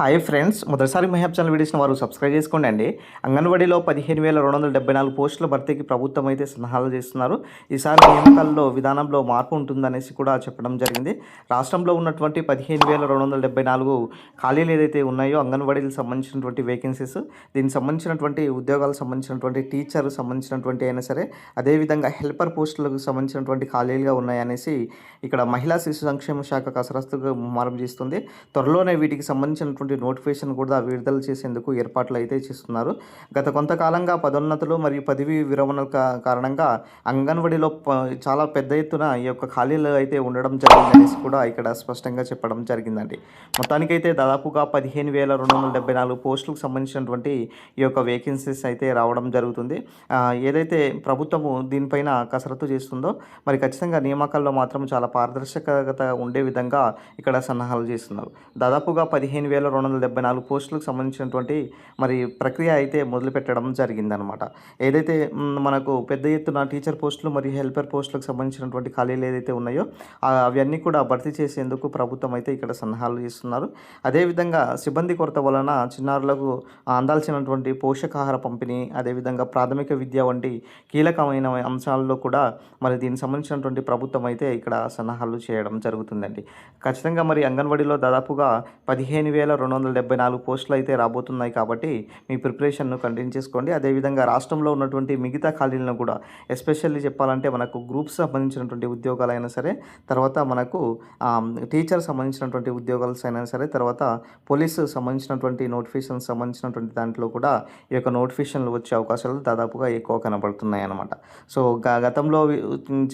Hi friends మొదటిసారి మహాబ్ channel వీడియోస్ని వారు సబ్స్క్రైబ్ చేసుకోండి. అండి అంగన్వాడీలో పదిహేను వేల రెండు వందల డెబ్బై నాలుగు పోస్టుల భర్తీకి ప్రభుత్వం అయితే సన్నాహాలు చేస్తున్నారు. ఈసారి నియామకాల్లో విధానంలో మార్పు ఉంటుందనేసి కూడా చెప్పడం జరిగింది. రాష్ట్రంలో ఉన్నటువంటి పదిహేను వేల రెండు వందల డెబ్బై నాలుగు ఖాళీలు ఏదైతే ఉన్నాయో అంగన్వాడీలకు సంబంధించినటువంటి వేకెన్సీస్ దీనికి సంబంధించినటువంటి ఉద్యోగాలకు సంబంధించినటువంటి టీచర్ సంబంధించినటువంటి అయినా సరే అదేవిధంగా హెల్పర్ పోస్టులకు సంబంధించినటువంటి ఖాళీలుగా ఉన్నాయనేసి ఇక్కడ మహిళా శిశు సంక్షేమ శాఖ కసరస్తుగా ముమ్మరం చేస్తుంది. త్వరలోనే వీటికి సంబంధించినటువంటి నోటిఫికేషన్ కూడా విడుదల చేసేందుకు ఏర్పాట్లు అయితే చేస్తున్నారు. గత కొంతకాలంగా పదోన్నతులు మరియు పదవి విరమణ కారణంగా అంగన్వాడీలో చాలా పెద్ద ఎత్తున ఈ యొక్క ఖాళీలు అయితే ఉండడం జరిగిందనేసి కూడా ఇక్కడ స్పష్టంగా చెప్పడం జరిగిందండి. మొత్తానికైతే దాదాపుగా పదిహేను వేల రెండు వందల డెబ్బై నాలుగు పోస్టులకు సంబంధించినటువంటి ఈ యొక్క వేకెన్సీస్ అయితే రావడం జరుగుతుంది. ఏదైతే ప్రభుత్వము దీనిపైన కసరత్తు చేస్తుందో మరి ఖచ్చితంగా నియామకాల్లో మాత్రం చాలా పారదర్శకత ఉండే విధంగా ఇక్కడ సన్నాహాలు చేస్తున్నారు. దాదాపుగా పదిహేను వేల రెండు వందల డెబ్బై నాలుగు పోస్టులకు సంబంధించినటువంటి మరి ప్రక్రియ అయితే మొదలుపెట్టడం జరిగిందనమాట ఏదైతే మనకు పెద్ద ఎత్తున టీచర్ పోస్టులు మరియు హెల్పర్ పోస్టులకు సంబంధించినటువంటి ఖాళీలు ఏదైతే ఉన్నాయో అవన్నీ కూడా భర్తీ చేసేందుకు ప్రభుత్వం అయితే ఇక్కడ సన్నాహాలు చేస్తున్నారు. అదేవిధంగా సిబ్బంది కొరత వలన చిన్నారులకు అందాల్సినటువంటి పోషకాహార పంపిణీ అదేవిధంగా ప్రాథమిక విద్య వంటి కీలకమైన అంశాల్లో కూడా మరి దీనికి సంబంధించినటువంటి ప్రభుత్వం అయితే ఇక్కడ సన్నాహాలు చేయడం జరుగుతుందండి. ఖచ్చితంగా మరి అంగన్వాడీలో దాదాపుగా పదిహేను వేల రెండు వందల డెబ్బై నాలుగు పోస్టులు అయితే రాబోతున్నాయి కాబట్టి మీ ప్రిపరేషన్ను కంటిన్యూ చేసుకోండి. అదేవిధంగా రాష్ట్రంలో ఉన్నటువంటి మిగతా ఖాళీలను కూడా ఎస్పెషల్లీ చెప్పాలంటే మనకు గ్రూప్స్ సంబంధించినటువంటి ఉద్యోగాలైనా సరే తర్వాత మనకు టీచర్ సంబంధించినటువంటి ఉద్యోగాలు అయినా సరే తర్వాత పోలీసు సంబంధించినటువంటి నోటిఫికేషన్ సంబంధించినటువంటి దాంట్లో కూడా ఈ యొక్క నోటిఫికేషన్లు వచ్చే అవకాశాలు దాదాపుగా ఎక్కువ కనబడుతున్నాయి అన్నమాట. సో గ- గతంలో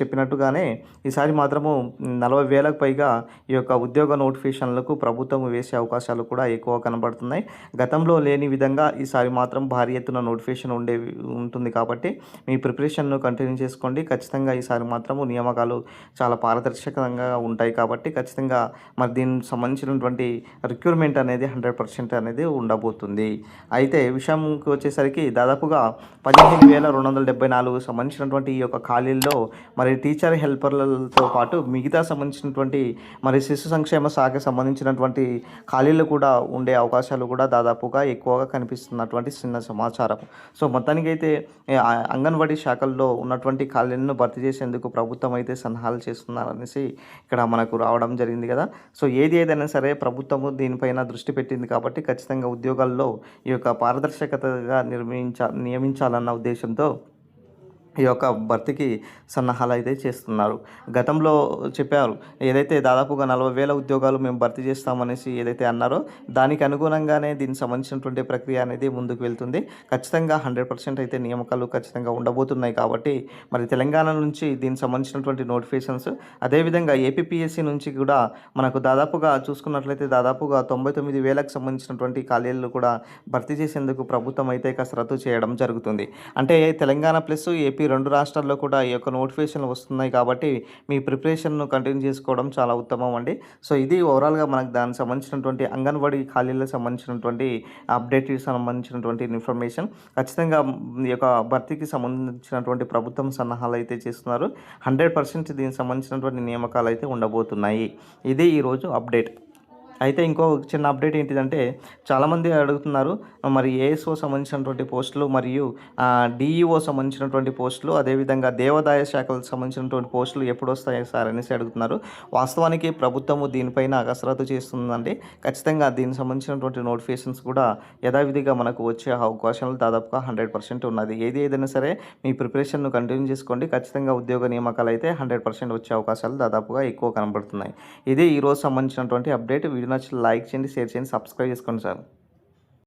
చెప్పినట్టుగానే ఈసారి మాత్రము నలభై వేలకు పైగా ఈ యొక్క ఉద్యోగ నోటిఫికేషన్లకు ప్రభుత్వం వేసే అవకాశాలు కూడా కూడా ఎక్కువ కనబడుతున్నాయి. గతంలో లేని విధంగా ఈసారి మాత్రం భారీ ఎత్తున నోటిఫికేషన్ ఉండే ఉంటుంది కాబట్టి మీ ప్రిపరేషన్ను కంటిన్యూ చేసుకోండి. ఖచ్చితంగా ఈసారి మాత్రము నియామకాలు చాలా పారదర్శకంగా ఉంటాయి కాబట్టి ఖచ్చితంగా మరి దీనికి సంబంధించినటువంటి రిక్రూట్మెంట్ అనేది హండ్రెడ్ పర్సెంట్ అనేది ఉండబోతుంది. అయితే విషయంకి వచ్చేసరికి దాదాపుగా పదిహేను వేల రెండు వందల డెబ్బై నాలుగు సంబంధించినటువంటి ఈ యొక్క ఖాళీల్లో మరి టీచర్ హెల్పర్లతో పాటు మిగతా సంబంధించినటువంటి మరి శిశు సంక్షేమ శాఖకి సంబంధించినటువంటి ఖాళీలు కూడా ఉండే అవకాశాలు కూడా దాదాపుగా ఎక్కువగా కనిపిస్తున్నటువంటి చిన్న సమాచారం. సో మొత్తానికి అయితే అంగన్వాడీ శాఖల్లో ఉన్నటువంటి ఖాళీలను భర్తీ చేసేందుకు ప్రభుత్వం అయితే సన్నాహాలు చేస్తున్నారనేసి ఇక్కడ మనకు రావడం జరిగింది కదా. సో ఏది ఏదైనా సరే ప్రభుత్వము దీనిపైన దృష్టి పెట్టింది కాబట్టి ఖచ్చితంగా ఉద్యోగాల్లో ఈ యొక్క పారదర్శకతగా నిర్మించ నియమించాలన్న ఉద్దేశంతో ఈ యొక్క భర్తీకి సన్నాహాలు అయితే చేస్తున్నారు. గతంలో చెప్పారు ఏదైతే దాదాపుగా నలభై వేల ఉద్యోగాలు మేము భర్తీ చేస్తామనేసి ఏదైతే అన్నారో దానికి అనుగుణంగానే దీనికి సంబంధించినటువంటి ప్రక్రియ అనేది ముందుకు వెళ్తుంది. ఖచ్చితంగా హండ్రెడ్ పర్సెంట్ అయితే నియామకాలు ఖచ్చితంగా ఉండబోతున్నాయి కాబట్టి మరి తెలంగాణ నుంచి దీనికి సంబంధించినటువంటి నోటిఫికేషన్స్ అదేవిధంగా ఏపీపీఎస్సీ నుంచి కూడా మనకు దాదాపుగా చూసుకున్నట్లయితే దాదాపుగా తొంభై తొమ్మిది వేలకు సంబంధించినటువంటి ఖాళీలు కూడా భర్తీ చేసేందుకు ప్రభుత్వం అయితే కసరత్తు చేయడం జరుగుతుంది. అంటే తెలంగాణ ప్లస్ ఏపీ రెండు రాష్ట్రాల్లో కూడా ఈ యొక్క నోటిఫికేషన్లు వస్తున్నాయి కాబట్టి మీ ప్రిపరేషన్ను కంటిన్యూ చేసుకోవడం చాలా ఉత్తమం అండి. సో ఇది ఓవరాల్గా మనకు దానికి సంబంధించినటువంటి అంగన్వాడీ ఖాళీలకు సంబంధించినటువంటి అప్డేట్ సంబంధించినటువంటి ఇన్ఫర్మేషన్. ఖచ్చితంగా ఈ యొక్క భర్తీకి సంబంధించినటువంటి ప్రభుత్వం సన్నాహాలు అయితే చేస్తున్నారు. హండ్రెడ్ పర్సెంట్ దీనికి సంబంధించినటువంటి నియామకాలు అయితే ఉండబోతున్నాయి. ఇది ఈరోజు అప్డేట్. అయితే ఇంకో చిన్న అప్డేట్ ఏంటిదంటే చాలామంది అడుగుతున్నారు మరి ఏఎస్ఓ సంబంధించినటువంటి పోస్టులు మరియు డిఈఓ సంబంధించినటువంటి పోస్టులు అదేవిధంగా దేవాదాయ శాఖలకు సంబంధించినటువంటి పోస్టులు ఎప్పుడు వస్తాయి సార్ అనేసి అడుగుతున్నారు. వాస్తవానికి ప్రభుత్వము దీనిపైన కసరత్తు చేస్తుందండి. ఖచ్చితంగా దీనికి సంబంధించినటువంటి నోటిఫికేషన్స్ కూడా యథావిధిగా మనకు వచ్చే అవకాశాలు దాదాపుగా హండ్రెడ్ పర్సెంట్ ఉన్నది. ఏది ఏదైనా సరే మీ ప్రిపరేషన్ను కంటిన్యూ చేసుకోండి. ఖచ్చితంగా ఉద్యోగ నియామకాలు అయితే హండ్రెడ్ పర్సెంట్ వచ్చే అవకాశాలు దాదాపుగా ఎక్కువ కనబడుతున్నాయి. ఇది ఈరోజు సంబంధించినటువంటి అప్డేట్. వీడియో నచ్చి లైక్ చేయండి షేర్ చేయండి సబ్స్క్రైబ్ చేసుకోండి సార్.